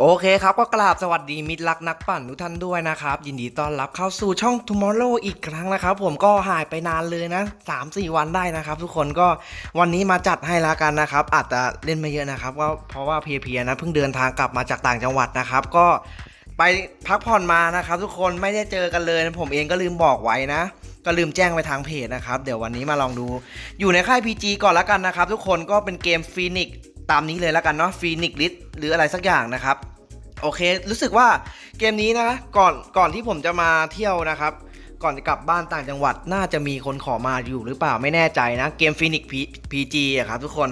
โอเคครับก็กราบสวัสดีมิตรรักนักปั่นทุกท่านด้วยนะครับ ยินดีต้อนรับเข้าสู่ช่อง Tomorrow อีกครั้งนะครับ ผมก็หายไปนานเลยนะ 3-4 วันได้นะครับ ทุกคนก็วันนี้มาจัดให้ล้วกันนะครับ อาจจะเล่นไม่เยอะนะครับว่าเพราะว่าเพียๆนะเพิ่งเดินทางกลับมาจากต่างจังหวัดนะครับ ก็ไปพักผ่อนมานะครับ ทุกคนไม่ได้เจอกันเลย ผมเองก็ลืมบอกไว้นะก็ลืมแจ้งไปทางเพจนะครับ เดี๋ยววันนี้มาลองดู อยู่ในค่าย PG ก่อนล้วกันนะครับ ทุกคนก็เป็นเกมฟีนิก ตามนี้เลยแล้วกันเนาะฟีนิกลิสหรืออะไรสักอย่างนะครับ โอเค รู้สึกว่าเกมนี้นะก่อนก่อนที่ผมจะมาเที่ยวนะครับ ก่อนจะกลับบ้านต่างจังหวัดน่าจะมีคนขอมาอยู่หรือเปล่าไม่แน่ใจนะ เกมฟีนิกพีจีอะครับทุกคน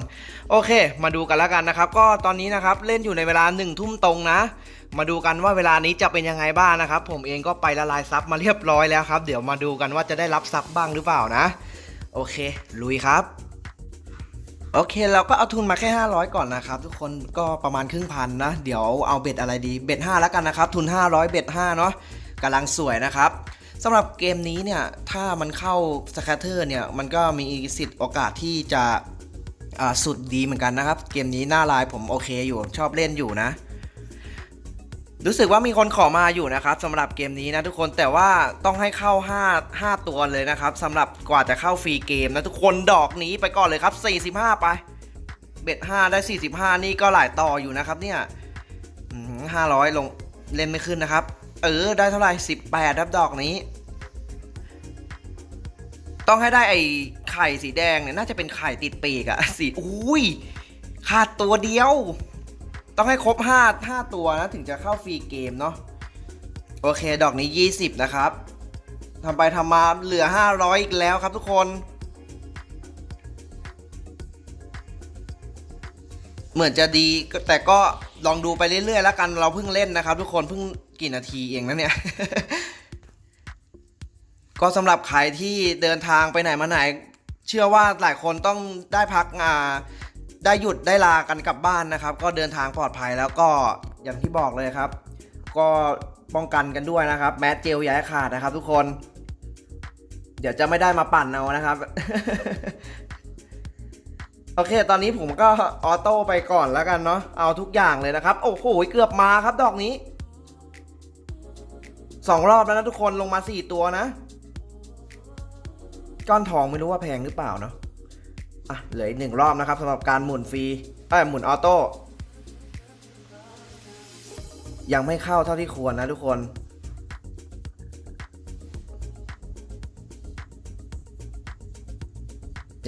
โอเค มาดูกันแล้วกันนะครับ ก็ตอนนี้นะครับเล่นอยู่ในเวลา1นึ่ทุ่มตรงนะ มาดูกันว่าเวลานี้จะเป็นยังไงบ้างนะครับ ผมเองก็ไปละลายซับมาเรียบร้อยแล้วครับ เดี๋ยวมาดูกันว่าจะได้รับซับบ้างหรือเปล่านะ โอเค ลุยครับ โอเคเราก็เอาทุนมาแค่ 500 ก่อนนะครับ ทุกคนก็ประมาณครึ่งพันนะ เดี๋ยวเอาเบ็ดอะไรดีเบ็ด5แล้วกันนะครับ ทุน 500 เบ็ด5เนาะกำลังสวยนะครับสำหรับเกมนี้เนี่ย ถ้ามันเข้าสแคตเตอร์เนี่ย มันก็มีสิทธิ์โอกาสที่จะสุดดีเหมือนกันนะครับ เกมนี้หน้าลายผมโอเคอยู่ชอบเล่นอยู่นะ รู้สึกว่ามีคนขอมาอยู่นะครับสำหรับเกมนี้นะทุกคนแต่ว่าต้องให้เข้า 5 5 ตัวเลยนะครับสำหรับกว่าจะเข้าฟรีเกมนะทุกคนดอกนี้ไปก่อนเลยครับ 45 ไป เบ็ด 5 ได้ 45 นี่ก็หลายต่ออยู่นะครับเนี่ยห้าร้อยลงเล่นไม่ขึ้นนะครับ เออ ได้เท่าไหร่ 18 ครับดอกนี้ ต้องให้ได้ไอ้ไข่สีแดงเนี่ยน่าจะเป็นไข่ติดปีกอะสีอุ้ยขาดตัวเดียว ต้องให้ครบ5 5ตัวนะ ถึงจะเข้าฟรีเกมเนาะโอเค ดอกนี้ 20 นะครับทำไปทำมาเหลือ 500 อีกแล้วครับทุกคน เหมือนจะดีแต่ก็ลองดูไปเรื่อยๆ แล้วกันเราเพิ่งเล่นนะครับ ทุกคนเพิ่งกี่นาทีเองนะเนี่ย ก็สำหรับใครที่เดินทางไปไหนมาไหน เชื่อว่าหลายคนต้องได้พักงา ได้หยุดได้ลากันกลับบ้านนะครับ ก็เดินทางปลอดภัยแล้วก็อย่างที่บอกเลยครับ ก็ป้องกันกันด้วยนะครับ แมสเจลย่าให้ขาดนะครับ ทุกคน เดี๋ยวจะไม่ได้มาปั่นเอานะครับ โอเค ตอนนี้ผมก็ออโต้ไปก่อนแล้วกันเนาะเอาทุกอย่างเลยนะครับ โอ้โหเกือบมาครับดอกนี้สองรอบแล้วนะทุกคนลงมาสี่ตัวนะ ก้อนทองไม่รู้ว่าแพงหรือเปล่าเนาะ อะเหลืออีกหนึ่งรอบนะครับสำหรับการหมุนฟรีเอ้ยหมุนออโต้ยังไม่เข้าเท่าที่ควรนะทุกคน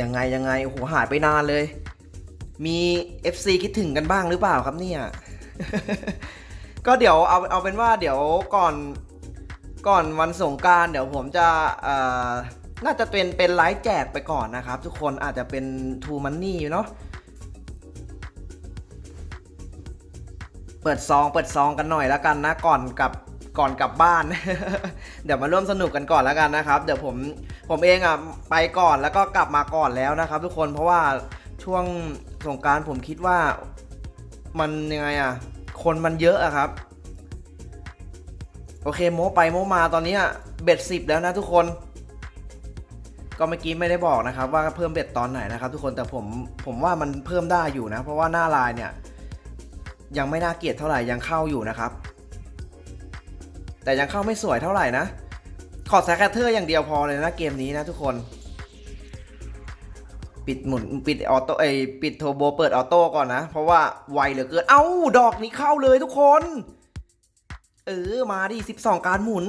ยังไงยังไงโอ้โหหายไปนานเลย มี FC คิดถึงกันบ้างหรือเปล่าครับเนี่ย ก็เดี๋ยวเอาเอาเป็นว่าเดี๋ยวก่อนก่อนวันสงการเดี๋ยวผมจะเอ่อ น่าจะเป็นเป็นไลฟ์แจกไปก่อนนะครับ ทุกคนอาจจะเป็นทูมันนี่เนาะเปิดซองเปิดซองกันหน่อยแล้วกันนะก่อนกับก่อนกลับบ้าน เดี๋ยวมาร่วมสนุกกันก่อนแล้วกันนะครับ เดี๋ยวผมผมเองอะไปก่อนแล้วก็กลับมาก่อนแล้วนะครับ ทุกคนเพราะว่าช่วงสงการผมคิดว่ามันยังไงอะคนมันเยอะอะครับ โอเคโมไปโมมาตอนนี้เบ็ดสิบแล้วนะทุกคน ก็เมื่อกี้ไม่ได้บอกนะครับว่าเพิ่มเบ็ดตอนไหนนะครับ ทุกคนแต่ผมผมว่ามันเพิ่มได้อยู่นะ เพราะว่าหน้าลายเนี่ย ยังไม่น่าเกลียดเท่าไหร่ยังเข้าอยู่นะครับ แต่ยังเข้าไม่สวยเท่าไหร่นะ ขอแซคแคทเทอร์อย่างเดียวพอเลยนะเกมนี้นะทุกคน ปิดหมุนปิดออโต้ไอปิดโทโบเปิดออโต้ก่อนนะ เพราะว่าไวเหลือเกินเอ้าดอกนี้เข้าเลยทุกคนเออมาดิ12 การหมุน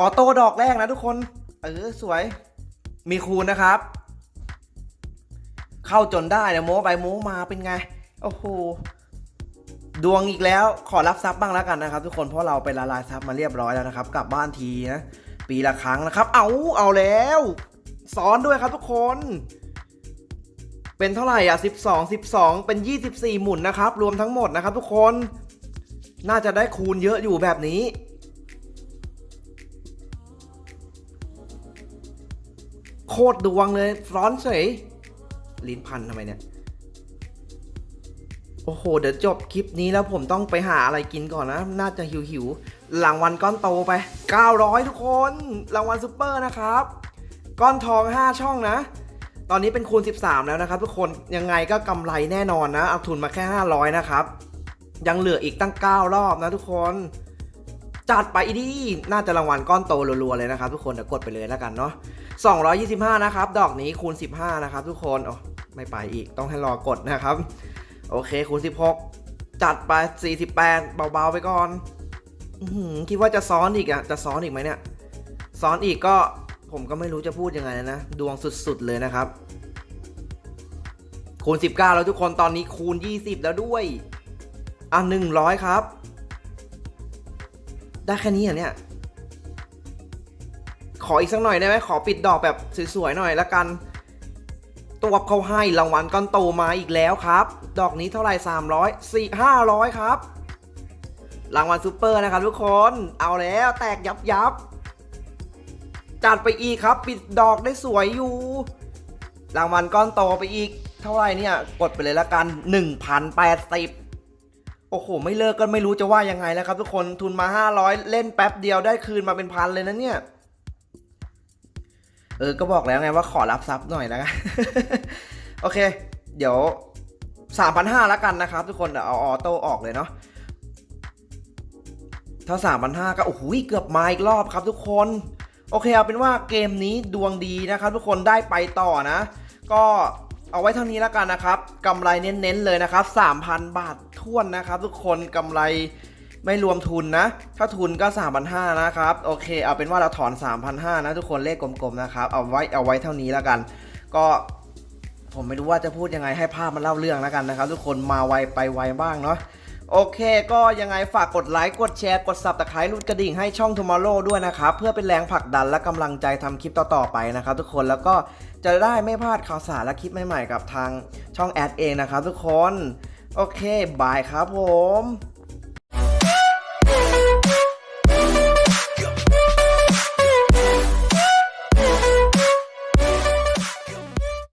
ออโต้ดอกแรกนะทุกคน เออสวย มีคูณนะครับ เข้าจนได้นะโม้ไปโม้มาเป็นไง โอ้โห ดวงอีกแล้วขอรับทรัพย์บ้างแล้วกันนะครับ ทุกคนเพราะเราไปละลายทรัพย์มาเรียบร้อยแล้วนะครับ กลับบ้านทีนะปีละครั้งนะครับ เอาเอาแล้วซ้อนด้วยครับทุกคน เป็นเท่าไหร่อะ 12 12 เป็น 24 หมุนนะครับ รวมทั้งหมดนะครับ ทุกคน น่าจะได้คูณเยอะอยู่แบบนี้ โคตรดวงเลยร้อนเฉยลิ้นพันทำไมเนี่ย โอ้โห เดี๋ยวจบคลิปนี้แล้วผมต้องไปหาอะไรกินก่อนนะ น่าจะหิวหิวรางวัลก้อนโตไป 900 ทุกคน รางวัลซูเปอร์นะครับ ก้อนทอง 5 ช่องนะ ตอนนี้เป็นคูณ 13 แล้วนะครับ ทุกคน ยังไงก็กำไรแน่นอนนะ เอาทุนมาแค่ 500 นะครับ ยังเหลืออีกตั้ง 9 รอบนะทุกคน จัดไปดีน่าจะรางวัลก้อนโตรัวๆเลยนะครับ ทุกคน เดี๋ยวกดไปเลยแล้วกันเนาะ 225 นะครับ ดอกนี้คูณ 15 นะครับ ทุกคนอ๋อไม่ไปอีกต้องให้รอกดนะครับ โอเคคูณ 16 จัดไป 48 เบาๆ ไปก่อนอคิดว่าจะซ้อนอีกอะ จะซ้อนอีกไหมเนี่ย ซ้อนอีกก็ผมก็ไม่รู้จะพูดยังไงนะ ดวงสุดๆเลยนะครับ คูณ 19 แล้วทุกคนตอนนี้คูณ 20 แล้วด้วย อะ100 ครับ ได้แค่นี้เหรอเนี่ย ขออีกสักหน่อยได้ไหมขอปิดดอกแบบสวยๆหน่อยละกัน ตัวเขาให้รางวัลก้อนโตมาอีกแล้วครับ ดอกนี้เท่าไหร่300 4 500 ครับ รางวัลซูเปอร์นะครับทุกคนเอาแล้วแตกยับยับจัดไปอีกครับ ปิดดอกได้สวยอยู่ รางวัลก้อนโตไปอีก เท่าไหร่เนี่ย กดไปเลยละกัน 1,080 โอ้โห ไม่เลิกก็ไม่รู้จะว่ายังไงแล้วครับทุกคนทุนมา 500 เล่นแป๊บเดียวได้คืนมาเป็นพันเลยนะเนี่ย เออ ก็บอกแล้วไงว่าขอรับทรัพย์หน่อยนะโอเค เดี๋ยว 3,500แล้วกันนะครับ ทุกคนเดี๋ยวเอาออโต้ออกเลยเนาะ ถ้า 3,500ก็โอ้โหเกือบมาอีกรอบครับทุกคน โอเคเอาเป็นว่าเกมนี้ดวงดีนะครับ ทุกคนได้ไปต่อนะ ก็เอาไว้เท่านี้แล้วกันนะครับกำไรเน้นๆเลยนะครับ 3,000 บาทท้วนนะครับ ทุกคนกำไร ไม่รวมทุนนะ ถ้าทุนก็ 3,500นะครับ โอเค เอาเป็นว่าเราถอน 3,500นะทุกคนเลขกลมๆนะครับ เอาไว้เอาไว้เท่านี้แล้วกัน ก็ผมไม่รู้ว่าจะพูดยังไงให้ภาพมันเล่าเรื่องแล้วกันนะครับ ทุกคนมาไวไปไวบ้างเนาะโอเค ก็ยังไงฝากกดไลค์ กดแชร์ กด subscribe รุดกระดิ่งให้ช่อง Tomorrow ด้วยนะครับ เพื่อเป็นแรงผลักดันและกำลังใจทำคลิปต่อ ๆ ไปนะครับทุกคนแล้วก็จะได้ไม่พลาดข่าวสารและคลิปใหม่ ๆ กับทางช่องแอดเองนะครับทุกคน โอเค บายครับผม